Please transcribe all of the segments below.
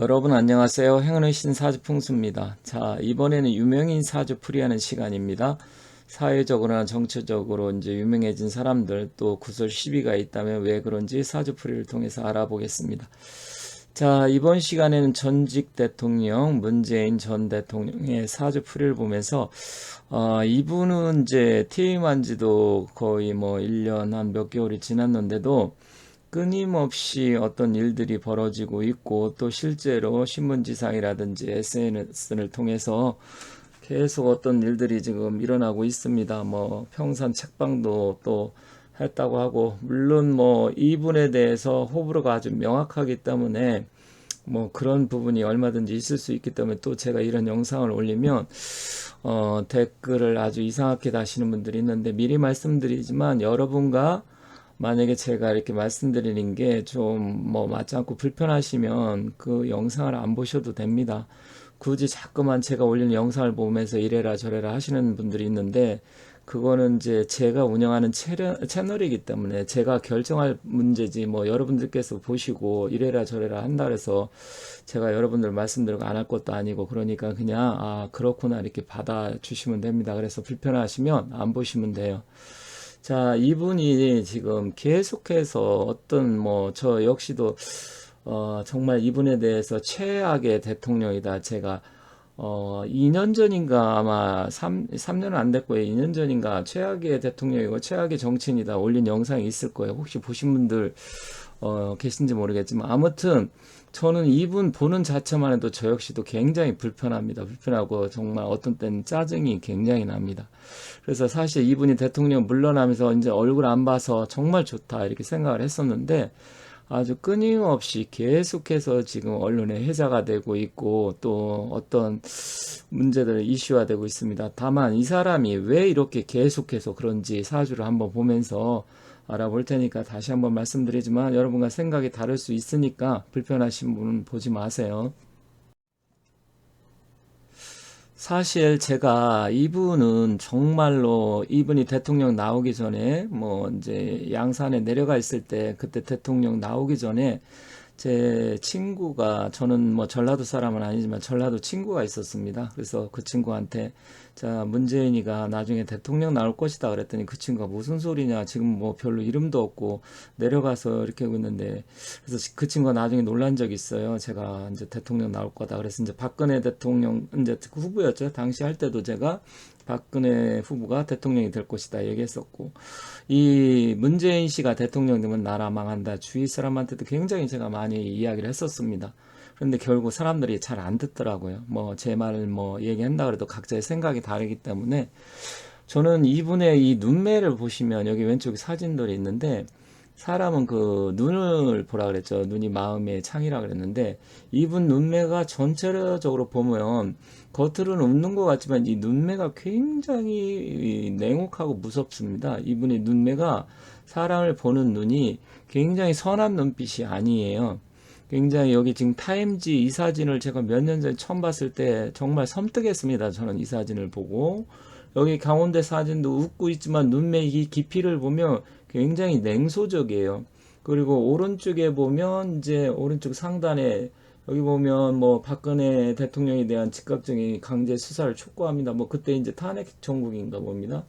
여러분 안녕하세요. 행운의 신 사주 풍수입니다. 자, 이번에는 유명인 사주 풀이하는 시간입니다. 사회적으로나 정치적으로 이제 유명해진 사람들 또 구설 시비가 있다면 왜 그런지 사주 풀이를 통해서 알아보겠습니다. 자, 이번 시간에는 전직 대통령 문재인 전 대통령의 사주 풀이를 보면서 어, 이분은 이제 퇴임한 지도 거의 뭐 1년 한 몇 개월이 지났는데도 끊임없이 어떤 일들이 벌어지고 있고 또 실제로 신문지상이라든지 SNS를 통해서 계속 어떤 일들이 지금 일어나고 있습니다. 뭐 평산 책방도 또 했다고 하고 물론 뭐 이분에 대해서 호불호가 아주 명확하기 때문에 뭐 그런 부분이 얼마든지 있을 수 있기 때문에 또 제가 이런 영상을 올리면 어 댓글을 아주 이상하게 다시는 분들이 있는데 미리 말씀드리지만 여러분과 만약에 제가 이렇게 말씀드리는 게 좀 뭐 맞지 않고 불편하시면 그 영상을 안 보셔도 됩니다. 굳이 자꾸만 제가 올리는 영상을 보면서 이래라 저래라 하시는 분들이 있는데 그거는 이제 제가 운영하는 채널, 채널이기 때문에 제가 결정할 문제지 뭐 여러분들께서 보시고 이래라 저래라 한다 그래서 제가 여러분들 말씀드리고 안 할 것도 아니고 그러니까 그냥 아 그렇구나 이렇게 받아주시면 됩니다. 그래서 불편하시면 안 보시면 돼요. 자, 이분이 지금 계속해서 어떤 뭐 저 역시도 어 정말 이분에 대해서 최악의 대통령이다. 제가 어 2년 전인가 아마 3, 3년은 안 됐고요. 2년 전인가 최악의 대통령이고 최악의 정치인이다 올린 영상이 있을 거예요. 혹시 보신 분들 어 계신지 모르겠지만 아무튼 저는 이분 보는 자체만 해도 저 역시도 굉장히 불편합니다. 불편하고 정말 어떤 때는 짜증이 굉장히 납니다. 그래서 사실 이분이 대통령 물러나면서 이제 얼굴 안 봐서 정말 좋다 이렇게 생각을 했었는데 아주 끊임없이 계속해서 지금 언론에 회자가 되고 있고 또 어떤 문제들 이슈화되고 있습니다. 다만 이 사람이 왜 이렇게 계속해서 그런지 사주를 한번 보면서 알아볼 테니까 다시 한번 말씀드리지만 여러분과 생각이 다를 수 있으니까 불편하신 분은 보지 마세요. 사실 제가 이분은 정말로 이분이 대통령 나오기 전에 뭐 이제 양산에 내려가 있을 때 그때 대통령 나오기 전에 제 친구가 저는 뭐 전라도 사람은 아니지만 전라도 친구가 있었습니다. 그래서 그 친구한테 자 문재인이가 나중에 대통령 나올 것이다 그랬더니 그 친구가 무슨 소리냐 지금 뭐 별로 이름도 없고 내려가서 이렇게 하고 있는데 그래서 그 친구가 나중에 놀란 적이 있어요. 제가 이제 대통령 나올 거다. 그래서 이제 박근혜 대통령 이제 후보였죠. 당시 할 때도 제가 박근혜 후보가 대통령이 될 것이다 얘기했었고 이 문재인 씨가 대통령 되면 나라 망한다 주위 사람한테도 굉장히 제가 많이 이야기를 했었습니다. 그런데 결국 사람들이 잘 안 듣더라고요. 뭐 제 말을 뭐 얘기한다 그래도 각자의 생각이 다르기 때문에 저는 이분의 이 눈매를 보시면 여기 왼쪽에 사진들이 있는데 사람은 그 눈을 보라 그랬죠. 눈이 마음의 창이라 그랬는데 이분 눈매가 전체적으로 보면 겉으로는 웃는 것 같지만 이 눈매가 굉장히 냉혹하고 무섭습니다. 이분의 눈매가 사람을 보는 눈이 굉장히 선한 눈빛이 아니에요. 굉장히 여기 지금 타임지 이 사진을 제가 몇 년 전에 처음 봤을 때 정말 섬뜩했습니다. 저는 이 사진을 보고 여기 강원대 사진도 웃고 있지만 눈매 이 깊이를 보면 굉장히 냉소적이에요. 그리고 오른쪽에 보면 이제 오른쪽 상단에 여기 보면 뭐 박근혜 대통령에 대한 즉각적인 강제 수사를 촉구합니다. 뭐 그때 이제 탄핵 정국인가 봅니다.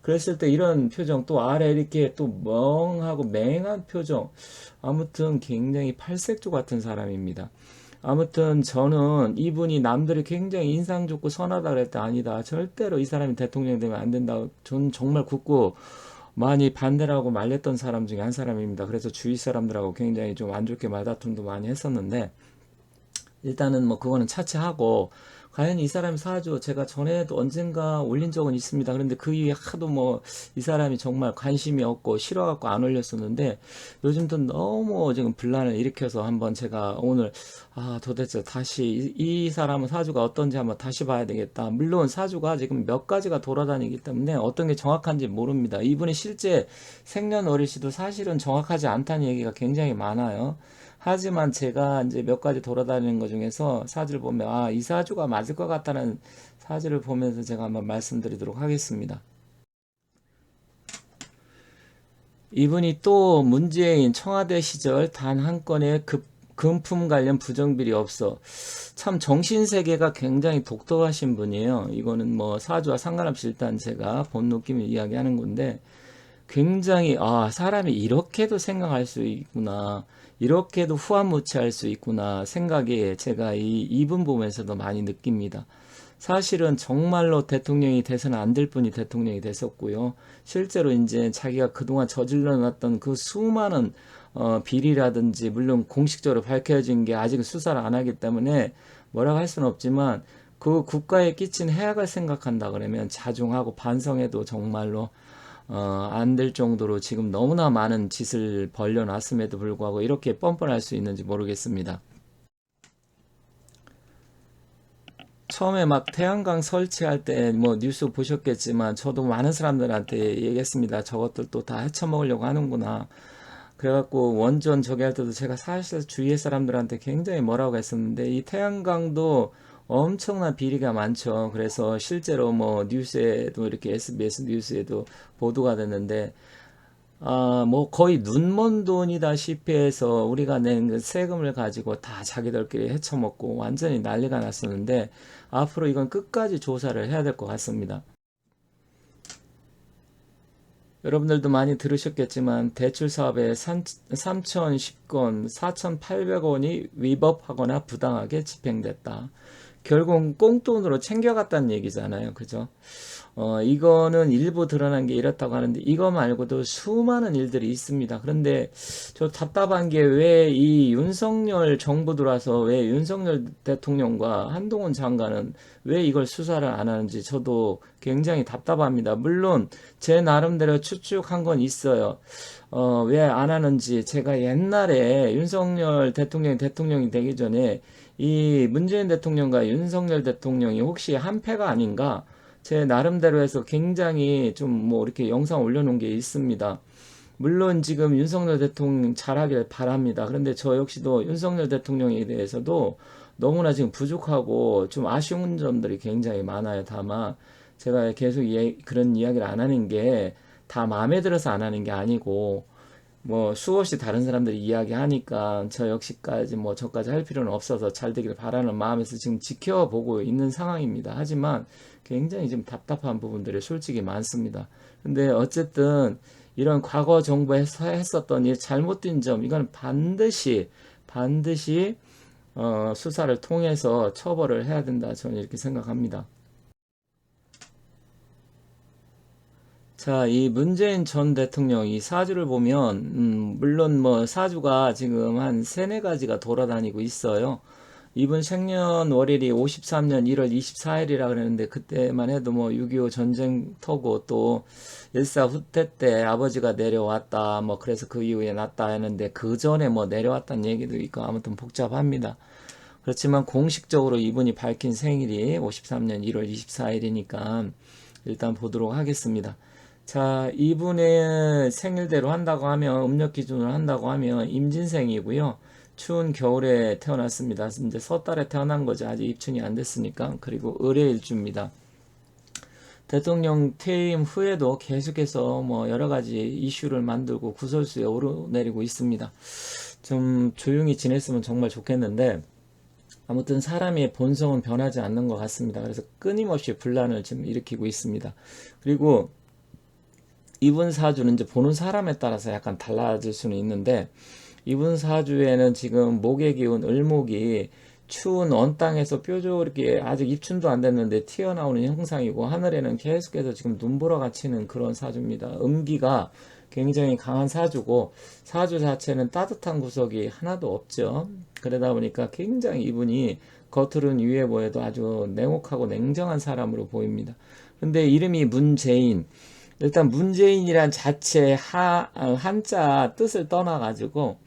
그랬을 때 이런 표정 또 아래 이렇게 또 멍하고 맹한 표정 아무튼 굉장히 팔색조 같은 사람입니다. 아무튼 저는 이분이 남들이 굉장히 인상 좋고 선하다 그랬다 아니다. 절대로 이 사람이 대통령 되면 안 된다. 저는 정말 굳고 많이 반대를 하고 말렸던 사람 중에 한 사람입니다. 그래서 주위 사람들하고 굉장히 좀 안 좋게 말다툼도 많이 했었는데 일단은 뭐 그거는 차치하고 과연 이 사람이 사주 제가 전에도 언젠가 올린 적은 있습니다. 그런데 그 이후에 하도 뭐 이 사람이 정말 관심이 없고 싫어갖고 안 올렸었는데 요즘도 너무 지금 분란을 일으켜서 한번 제가 오늘 아 도대체 다시 이, 이 사람은 사주가 어떤지 한번 다시 봐야 되겠다. 물론 사주가 지금 몇 가지가 돌아다니기 때문에 어떤 게 정확한지 모릅니다. 이분이 실제 생년월일시도 사실은 정확하지 않다는 얘기가 굉장히 많아요. 하지만 제가 이제 몇 가지 돌아다니는 것 중에서 사주를 보면 아, 이 사주가 맞을 것 같다는 사주를 보면서 제가 한번 말씀드리도록 하겠습니다. 이분이 또 문재인 청와대 시절 단 한 건의 급 금품 관련 부정비리 없어. 참 정신세계가 굉장히 독특하신 분이에요. 이거는 뭐 사주와 상관없이 일단 제가 본 느낌을 이야기하는 건데 굉장히 아 사람이 이렇게도 생각할 수 있구나. 이렇게도 후한무치할 수 있구나 생각이 제가 이 이분 보면서도 많이 느낍니다. 사실은 정말로 대통령이 돼서는 안 될 분이 대통령이 됐었고요. 실제로 이제 자기가 그동안 저질러 놨던 그 수많은 어, 비리라든지 물론 공식적으로 밝혀진 게 아직 수사를 안 하기 때문에 뭐라고 할 수는 없지만 그 국가에 끼친 해악을 생각한다 그러면 자중하고 반성해도 정말로 어, 안 될 정도로 지금 너무나 많은 짓을 벌려놨음에도 불구하고 이렇게 뻔뻔할 수 있는지 모르겠습니다. 처음에 막 태양광 설치할 때 뭐 뉴스 보셨겠지만 저도 많은 사람들한테 얘기했습니다. 저것들 또다 헤쳐먹으려고 하는구나. 그래갖고 원전 저기 할 때도 제가 사실 주위의 사람들한테 굉장히 뭐라고 했었는데 이 태양광도 엄청난 비리가 많죠. 그래서 실제로 뭐 뉴스에도 이렇게 SBS 뉴스에도 보도가 됐는데 아, 뭐 거의 눈먼 돈이다시피 해서 우리가 낸그 세금을 가지고 다 자기들끼리 헤쳐먹고 완전히 난리가 났었는데 앞으로 이건 끝까지 조사를 해야 될 것 같습니다. 여러분들도 많이 들으셨겠지만 대출 사업에 3,010건 4,800원이 위법하거나 부당하게 집행됐다. 결국 꽁돈으로 챙겨갔다는 얘기잖아요. 그죠? 어, 이거는 일부 드러난 게 이렇다고 하는데 이거 말고도 수많은 일들이 있습니다. 그런데 저 답답한 게 왜 이 윤석열 정부 들어와서 왜 윤석열 대통령과 한동훈 장관은 왜 이걸 수사를 안 하는지 저도 굉장히 답답합니다. 물론 제 나름대로 추측한 건 있어요. 어, 왜 안 하는지 제가 옛날에 윤석열 대통령이 대통령이 되기 전에 이 문재인 대통령과 윤석열 대통령이 혹시 한패가 아닌가? 제 나름대로 해서 굉장히 좀 뭐 이렇게 영상 올려놓은 게 있습니다. 물론 지금 윤석열 대통령 잘하길 바랍니다. 그런데 저 역시도 윤석열 대통령에 대해서도 너무나 지금 부족하고 좀 아쉬운 점들이 굉장히 많아요. 다만 제가 계속 예, 그런 이야기를 안 하는 게 다 마음에 들어서 안 하는 게 아니고 뭐 수없이 다른 사람들이 이야기하니까 저 역시까지 뭐 저까지 할 필요는 없어서 잘 되기를 바라는 마음에서 지금 지켜보고 있는 상황입니다. 하지만 굉장히 좀 답답한 부분들이 솔직히 많습니다. 근데 어쨌든 이런 과거 정부에서 했었던 이 잘못된 점 이건 반드시 반드시 어, 수사를 통해서 처벌을 해야 된다 저는 이렇게 생각합니다. 자, 이 문재인 전 대통령 이 사주를 보면 음, 물론 뭐 사주가 지금 한 세네 가지가 돌아다니고 있어요. 이분 생년월일이 53년 1월 24일이라 그랬는데 그때만 해도 뭐 6.25 전쟁 터고 또 일사 후퇴 때 아버지가 내려왔다 뭐 그래서 그 이후에 났다 했는데 그 전에 뭐 내려왔다는 얘기도 있고 아무튼 복잡합니다. 그렇지만 공식적으로 이분이 밝힌 생일이 53년 1월 24일이니까 일단 보도록 하겠습니다. 자, 이분의 생일대로 한다고 하면 음력 기준으로 한다고 하면 임진생이고요. 추운 겨울에 태어났습니다. 이제 섣달에 태어난 거죠. 아직 입춘이 안 됐으니까. 그리고 을의일주입니다. 대통령 퇴임 후에도 계속해서 뭐 여러 가지 이슈를 만들고 구설수에 오르내리고 있습니다. 좀 조용히 지냈으면 정말 좋겠는데 아무튼 사람의 본성은 변하지 않는 것 같습니다. 그래서 끊임없이 분란을 지금 일으키고 있습니다. 그리고 이분 사주는 이제 보는 사람에 따라서 약간 달라질 수는 있는데 이분 사주에는 지금 목의 기운 을목이 추운 언 땅에서 뾰족하게 아직 입춘도 안 됐는데 튀어나오는 형상이고 하늘에는 계속해서 지금 눈보라가 치는 그런 사주입니다. 음기가 굉장히 강한 사주고 사주 자체는 따뜻한 구석이 하나도 없죠. 그러다 보니까 굉장히 이분이 겉으로는 유해 보여도 아주 냉혹하고 냉정한 사람으로 보입니다. 근데 이름이 문재인 일단 문재인이란 자체 하, 어, 한자 뜻을 떠나가지고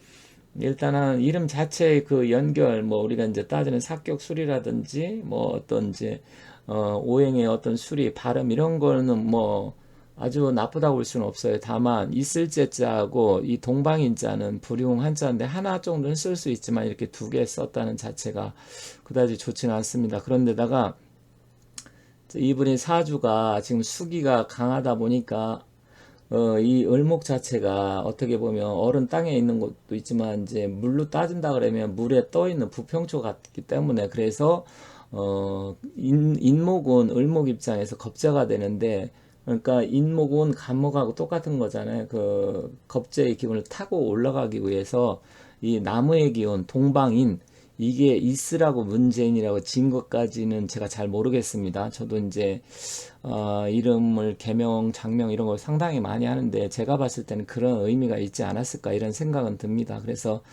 일단은 이름 자체의 그 연결, 뭐 우리가 이제 따지는 사격술이라든지 뭐 어떤 이제 어, 오행의 어떤 수리, 발음 이런 거는 뭐 아주 나쁘다고 볼 수는 없어요. 다만 있을 제 자하고 이 동방인 자는 불용 한자인데 하나 정도는 쓸 수 있지만 이렇게 두 개 썼다는 자체가 그다지 좋지는 않습니다. 그런데다가 이분이 사주가 지금 수기가 강하다 보니까 어, 이 을목 자체가 어떻게 보면 얼은 땅에 있는 곳도 있지만 이제 물로 따진다 그러면 물에 떠 있는 부평초 같기 때문에 그래서 어, 인, 인목은 을목 입장에서 겁재가 되는데 그러니까 인목은 간목하고 똑같은 거잖아요. 그 겁재의 기운을 타고 올라가기 위해서 이 나무의 기운 동방인 이게 있으라고 문재인이라고 진 것까지는 제가 잘 모르겠습니다. 저도 이제 어, 이름을 개명, 장명 이런 걸 상당히 많이 하는데 제가 봤을 때는 그런 의미가 있지 않았을까 이런 생각은 듭니다. 그래서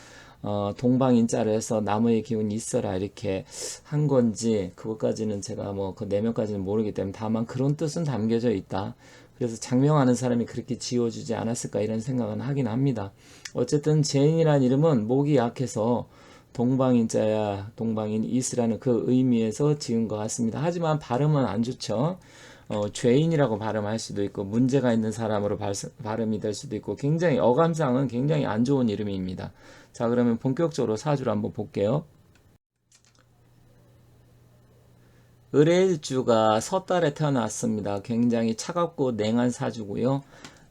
어, 동방인자로 해서 나무의 기운이 있어라 이렇게 한 건지 그것까지는 제가 뭐 그 내면까지는 모르기 때문에 다만 그런 뜻은 담겨져 있다. 그래서 장명하는 사람이 그렇게 지어주지 않았을까 이런 생각은 하긴 합니다. 어쨌든 제인이라는 이름은 목이 약해서 동방인자야 동방인 이스라는 그 의미에서 지은 것 같습니다. 하지만 발음은 안 좋죠. 어, 죄인이라고 발음할 수도 있고 문제가 있는 사람으로 발, 발음이 될 수도 있고 굉장히 어감상은 굉장히 안 좋은 이름입니다. 자 그러면 본격적으로 사주를 한번 볼게요. 을의일주가 섣달에 태어났습니다. 굉장히 차갑고 냉한 사주고요.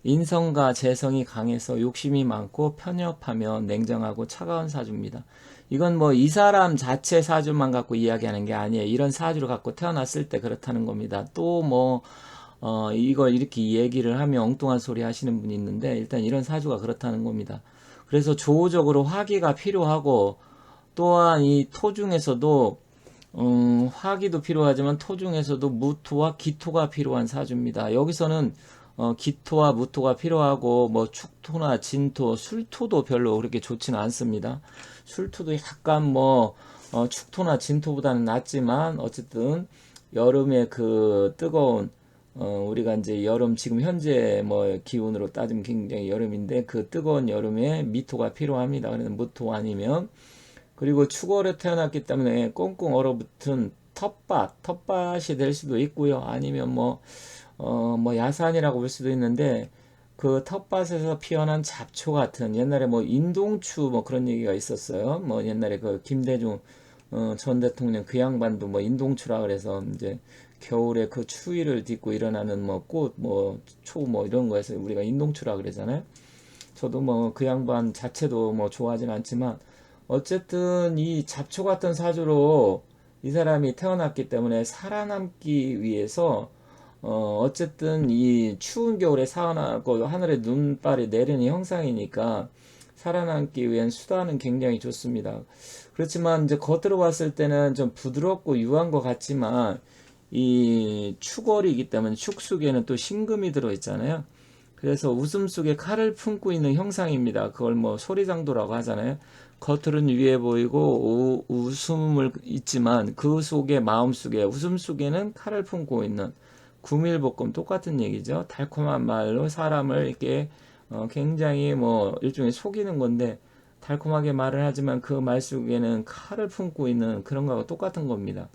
인성과 재성이 강해서 욕심이 많고 편협하며 냉정하고 차가운 사주입니다. 이건 뭐 이 사람 자체 사주만 갖고 이야기하는 게 아니에요. 이런 사주를 갖고 태어났을 때 그렇다는 겁니다. 또 뭐, 어, 이걸 이렇게 얘기를 하면 엉뚱한 소리 하시는 분이 있는데 일단 이런 사주가 그렇다는 겁니다. 그래서 조우적으로 화기가 필요하고 또한 이 토 중에서도 음, 화기도 필요하지만 토 중에서도 무토와 기토가 필요한 사주입니다. 여기서는 어, 기토와 무토가 필요하고 뭐 축토나 진토, 술토도 별로 그렇게 좋지는 않습니다. 술토도 약간 뭐 어, 축토나 진토보다는 낫지만 어쨌든 여름에 그 뜨거운 어, 우리가 이제 여름 지금 현재 뭐 기온으로 따지면 굉장히 여름인데 그 뜨거운 여름에 미토가 필요합니다. 그래서 무토 아니면 그리고 축월에 태어났기 때문에 꽁꽁 얼어붙은 텃밭, 텃밭이 될 수도 있고요. 아니면 뭐, 어, 뭐 야산이라고 볼 수도 있는데 그 텃밭에서 피어난 잡초 같은 옛날에 뭐 인동추 뭐 그런 얘기가 있었어요. 뭐 옛날에 그 김대중 어, 전 대통령 그 양반도 뭐 인동추라 그래서 이제 겨울에 그 추위를 딛고 일어나는 뭐 꽃, 뭐 초뭐 이런 거에서 우리가 인동추라 그러잖아요. 저도 뭐 그 양반 자체도 뭐 좋아하진 않지만 어쨌든 이 잡초 같은 사주로 이 사람이 태어났기 때문에 살아남기 위해서 어 어쨌든 이 추운 겨울에 살아나고 하늘에 눈발이 내리는 형상이니까 살아남기 위한 수단은 굉장히 좋습니다. 그렇지만 이제 겉으로 봤을 때는 좀 부드럽고 유한 것 같지만 이 축월이기 때문에 축 속에는 또 신금이 들어 있잖아요. 그래서 웃음 속에 칼을 품고 있는 형상입니다. 그걸 뭐 소리장도라고 하잖아요. 겉으로는 위해 보이고 우, 웃음을 있지만 그 속에 마음 속에 웃음 속에는 칼을 품고 있는 구밀볶음 똑같은 얘기죠. 달콤한 말로 사람을 이렇게 어, 굉장히 뭐 일종의 속이는 건데 달콤하게 말을 하지만 그 말 속에는 칼을 품고 있는 그런 거하고 똑같은 겁니다.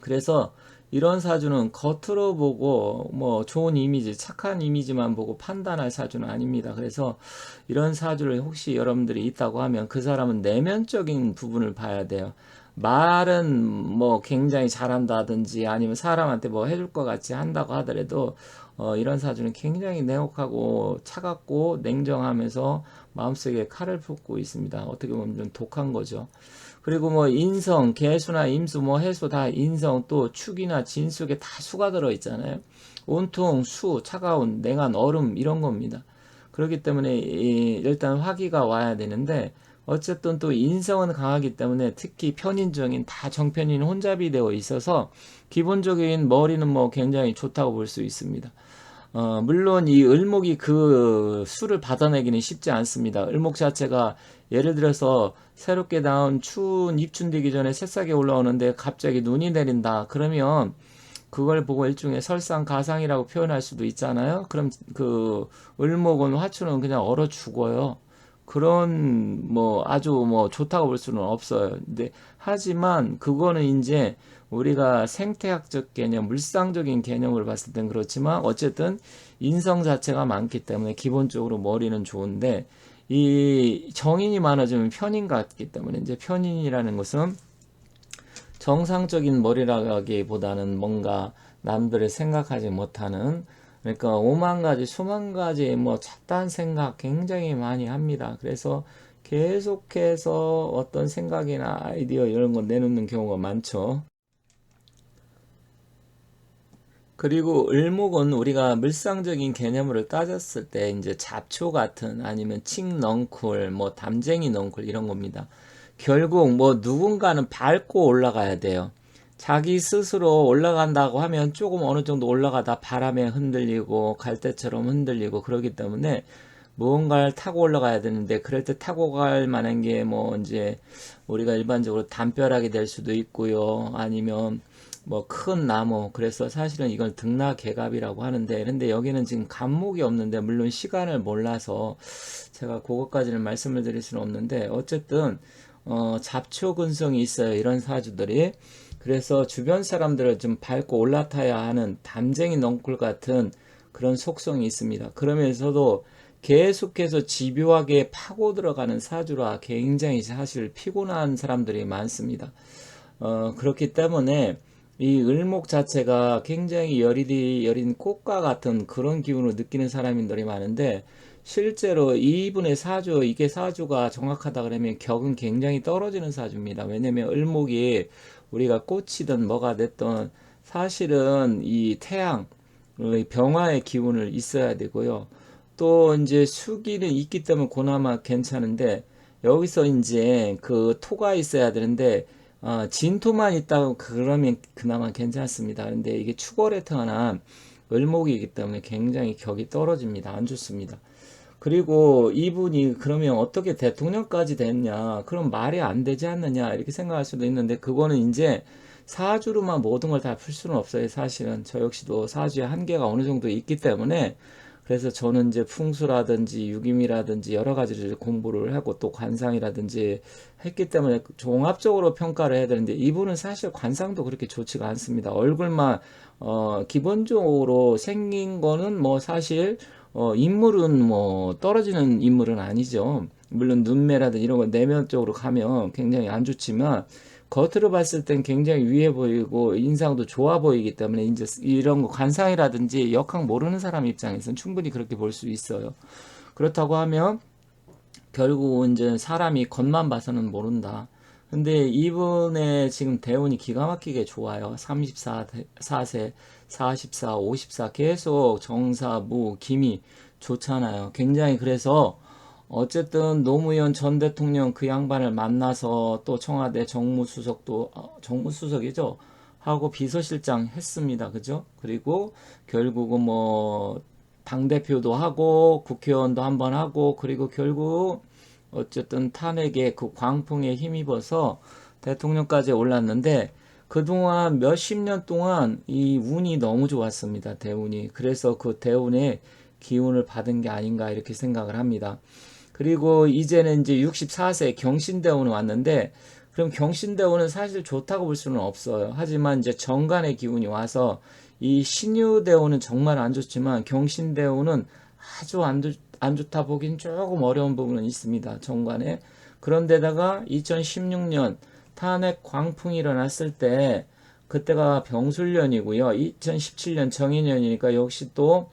그래서 이런 사주는 겉으로 보고 뭐 좋은 이미지, 착한 이미지만 보고 판단할 사주는 아닙니다. 그래서 이런 사주를 혹시 여러분들이 있다고 하면 그 사람은 내면적인 부분을 봐야 돼요. 말은 뭐 굉장히 잘한다든지 아니면 사람한테 뭐 해줄 것 같이 한다고 하더라도 어, 이런 사주는 굉장히 냉혹하고 차갑고 냉정하면서 마음속에 칼을 품고 있습니다. 어떻게 보면 좀 독한 거죠. 그리고 뭐 인성, 개수나 임수, 뭐 해수 다 인성 또 축이나 진 속에 다 수가 들어 있잖아요. 온통 수, 차가운 냉한 얼음 이런 겁니다. 그렇기 때문에 일단 화기가 와야 되는데 어쨌든 또 인성은 강하기 때문에 특히 편인적인 다 정편인 혼잡이 되어 있어서 기본적인 머리는 뭐 굉장히 좋다고 볼 수 있습니다. 어, 물론 이 을목이 그 수를 받아내기는 쉽지 않습니다. 을목 자체가 예를 들어서 새롭게 나온 추운 입춘되기 전에 새싹이 올라오는데 갑자기 눈이 내린다. 그러면 그걸 보고 일종의 설상가상이라고 표현할 수도 있잖아요. 그럼 그 을목은 화추는 그냥 얼어 죽어요. 그런 뭐 아주 뭐 좋다고 볼 수는 없어요. 근데 하지만 그거는 이제 우리가 생태학적 개념, 물상적인 개념을 봤을 땐 그렇지만 어쨌든 인성 자체가 많기 때문에 기본적으로 머리는 좋은데 이 정인이 많아지면 편인 같기 때문에 이제 편인이라는 것은 정상적인 머리라기보다는 뭔가 남들을 생각하지 못하는 그러니까 오만 가지, 수만 가지 뭐 잡다한 생각 굉장히 많이 합니다. 그래서 계속해서 어떤 생각이나 아이디어 이런 거 내놓는 경우가 많죠. 그리고 을목은 우리가 물상적인 개념으로 따졌을 때 이제 잡초 같은 아니면 칡넝쿨, 뭐 담쟁이 넝쿨 이런 겁니다. 결국 뭐 누군가는 밟고 올라가야 돼요. 자기 스스로 올라간다고 하면 조금 어느 정도 올라가다 바람에 흔들리고 갈대처럼 흔들리고 그러기 때문에 무언가를 타고 올라가야 되는데 그럴 때 타고 갈 만한 게 뭐 이제 우리가 일반적으로 담벼락이 될 수도 있고요. 아니면 뭐 큰 나무. 그래서 사실은 이걸 등락개갑이라고 하는데 근데 여기는 지금 감목이 없는데 물론 시간을 몰라서 제가 그것까지는 말씀을 드릴 수는 없는데 어쨌든 어 잡초 근성이 있어요. 이런 사주들이 그래서 주변 사람들을 좀 밟고 올라타야 하는 담쟁이 넝쿨 같은 그런 속성이 있습니다 그러면서도 계속해서 집요하게 파고 들어가는 사주라 굉장히 사실 피곤한 사람들이 많습니다 어 그렇기 때문에 이 을목 자체가 굉장히 여리디 여린 꽃과 같은 그런 기운을 느끼는 사람들이 많은데 실제로 이분의 사주 이게 사주가 정확하다 그러면 격은 굉장히 떨어지는 사주입니다. 왜냐면 을목이 우리가 꽃이든 뭐가 됐든 사실은 이 태양 병화의 기운을 있어야 되고요. 또 이제 수기는 있기 때문에 그나마 괜찮은데 여기서 이제 그 토가 있어야 되는데 어, 진토만 있다고 그러면 그나마 괜찮습니다. 근데 이게 태어난 을목이기 때문에 굉장히 격이 떨어집니다. 안 좋습니다. 그리고 이분이 그러면 어떻게 대통령까지 됐냐? 그럼 말이 안 되지 않느냐? 이렇게 생각할 수도 있는데 그거는 이제 사주로만 모든 걸 다 풀 수는 없어요. 사실은 저 역시도 사주의 한계가 어느 정도 있기 때문에 그래서 저는 이제 풍수라든지 유기미라든지 여러 가지를 공부를 하고 또 관상이라든지 했기 때문에 종합적으로 평가를 해야 되는데 이분은 사실 관상도 그렇게 좋지가 않습니다. 얼굴만 어 기본적으로 생긴 거는 뭐 사실 어 인물은 뭐 떨어지는 인물은 아니죠. 물론 눈매라든지 이런 거 내면적으로 가면 굉장히 안 좋지만 겉으로 봤을 땐 굉장히 위해 보이고 인상도 좋아 보이기 때문에 이제 이런 거 관상이라든지 역학 모르는 사람 입장에서는 충분히 그렇게 볼 수 있어요. 그렇다고 하면 결국 이제 사람이 겉만 봐서는 모른다. 근데 이분의 지금 대운이 기가 막히게 좋아요. 34세, 44, 54 계속 정사, 무, 기미 좋잖아요. 굉장히 그래서 어쨌든 노무현 전 대통령 그 양반을 만나서 또 청와대 정무수석도 어, 정무수석이죠? 하고 비서실장 했습니다. 그죠? 그리고 결국은 뭐 당대표도 하고 국회의원도 한번 하고 그리고 결국 어쨌든 탄핵에 그 광풍에 힘입어서 대통령까지 올랐는데 그동안 몇십 년 동안 이 운이 너무 좋았습니다 대운이 그래서 그 대운의 기운을 받은 게 아닌가 이렇게 생각을 합니다. 그리고 이제는 이제 64세 경신대원은 왔는데 그럼 경신대원은 사실 좋다고 볼 수는 없어요. 하지만 이제 정관의 기운이 와서 이 신유대원은 정말 안 좋지만 경신대원은 아주 안, 좋, 안 좋다 보긴 조금 어려운 부분은 있습니다. 정관에. 그런데다가 2016년 탄핵 광풍이 일어났을 때 그때가 병술년이고요. 2017년 정인년이니까 역시 또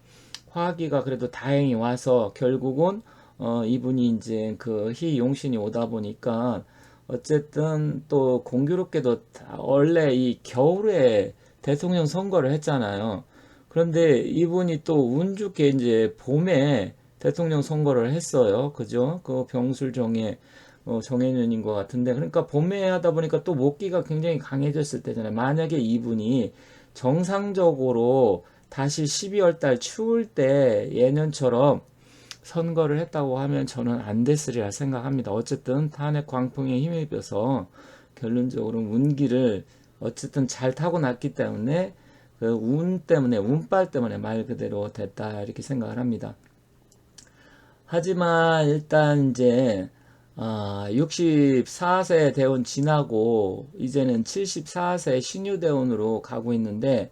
화기가 그래도 다행히 와서 결국은 어, 이분이 이제 그 희용신이 오다 보니까 어쨌든 또 공교롭게도 원래 이 겨울에 대통령 선거를 했잖아요. 그런데 이분이 또 운 좋게 이제 봄에 대통령 선거를 했어요. 그죠? 그 병술정의 어, 정해년인 것 같은데 그러니까 봄에 하다 보니까 또 목기가 굉장히 강해졌을 때잖아요. 만약에 이분이 정상적으로 다시 12월 달 추울 때 예년처럼 선거를 했다고 하면 저는 안 됐으리라 생각합니다. 어쨌든 탄핵 광풍에 힘입어서 결론적으로 운기를 어쨌든 잘 타고났기 때문에 그 운 때문에 운빨 때문에 말 그대로 됐다 이렇게 생각을 합니다. 하지만 일단 이제 아, 64세 대원 지나고 이제는 74세 신유 대원으로 가고 있는데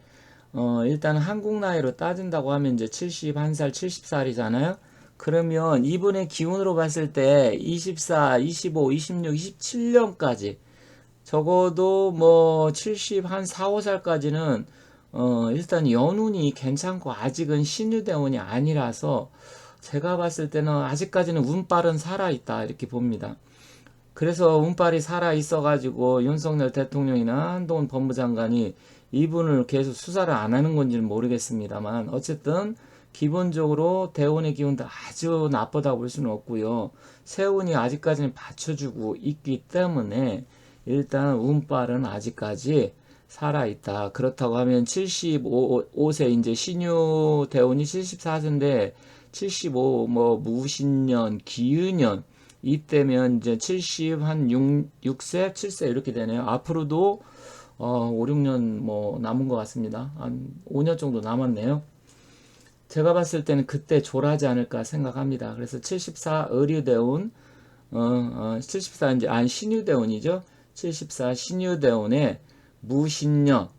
어, 일단 한국 나이로 따진다고 하면 이제 71살, 70살이잖아요. 그러면 이분의 기운으로 봤을 때 24, 25, 26, 27년까지 적어도 뭐 70, 한 4, 5살까지는 어, 일단 연운이 괜찮고 아직은 신유대운이 아니라서 제가 봤을 때는 아직까지는 운빨은 살아있다 이렇게 봅니다. 그래서 운빨이 살아 있어 가지고 윤석열 대통령이나 한동훈 법무장관이 이분을 계속 수사를 안 하는 건지는 모르겠습니다만 어쨌든 기본적으로 대운의 기운도 아주 나쁘다고 볼 수는 없고요. 세운이 아직까지는 받쳐주고 있기 때문에 일단 운빨은 아직까지 살아있다. 그렇다고 하면 75세 이제 신유 대운이 74세인데 75 뭐 무신년 기유년 이때면 이제 70 한 6, 6세 7세 이렇게 되네요. 앞으로도 어, 5, 6년 뭐 남은 것 같습니다. 한 5년 정도 남았네요. 제가 봤을 때는 그때 졸하지 않을까 생각합니다. 그래서 74 의류대운, 어, 어, 74 이제 안 신유대운이죠. 74 신유대운에 무신년,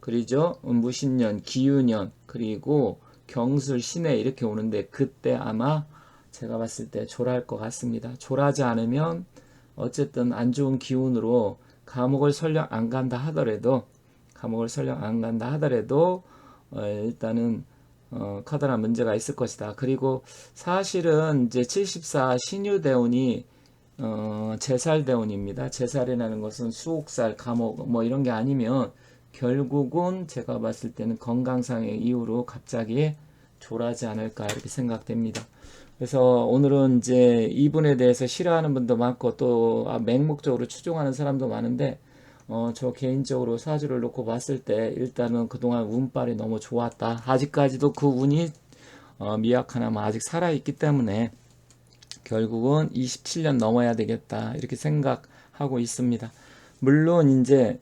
그리죠? 무신년, 기유년, 그리고 경술, 신해 이렇게 오는데 그때 아마 제가 봤을 때 졸할 것 같습니다. 졸하지 않으면 어쨌든 안 좋은 기운으로 감옥을 설령 안 간다 하더라도 감옥을 설령 안 간다 하더라도 어, 일단은 어, 커다란 문제가 있을 것이다. 그리고 사실은 이제 74 신유대운이 어, 제살대운입니다. 제살이라는 것은 수옥살, 감옥 뭐 이런 게 아니면 결국은 제가 봤을 때는 건강상의 이유로 갑자기 졸하지 않을까 이렇게 생각됩니다. 그래서 오늘은 이제 이분에 대해서 싫어하는 분도 많고 또 아, 맹목적으로 추종하는 사람도 많은데 어, 저 개인적으로 사주를 놓고 봤을 때 일단은 그동안 운빨이 너무 좋았다. 아직까지도 그 운이 어, 미약하나마 아직 살아있기 때문에 결국은 27년 넘어야 되겠다. 이렇게 생각하고 있습니다. 물론 이제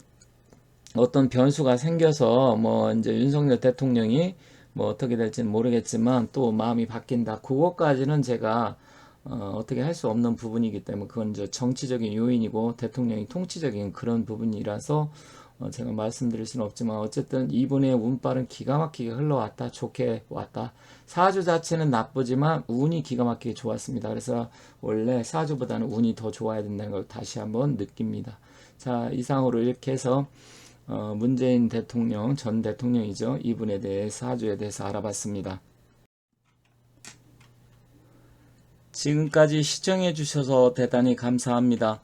어떤 변수가 생겨서 뭐 이제 윤석열 대통령이 뭐 어떻게 될지는 모르겠지만 또 마음이 바뀐다. 그것까지는 제가 어, 어떻게 할 수 없는 부분이기 때문에 그건 이제 정치적인 요인이고 대통령이 통치적인 그런 부분이라서 어, 제가 말씀드릴 수는 없지만 어쨌든 이분의 운빨은 기가 막히게 흘러왔다. 좋게 왔다. 사주 자체는 나쁘지만 운이 기가 막히게 좋았습니다. 그래서 원래 사주보다는 운이 더 좋아야 된다는 걸 다시 한번 느낍니다. 자, 이상으로 이렇게 해서 어, 문재인 대통령, 전 대통령이죠. 이분에 대해 사주에 대해서 알아봤습니다. 지금까지 시청해 주셔서 대단히 감사합니다.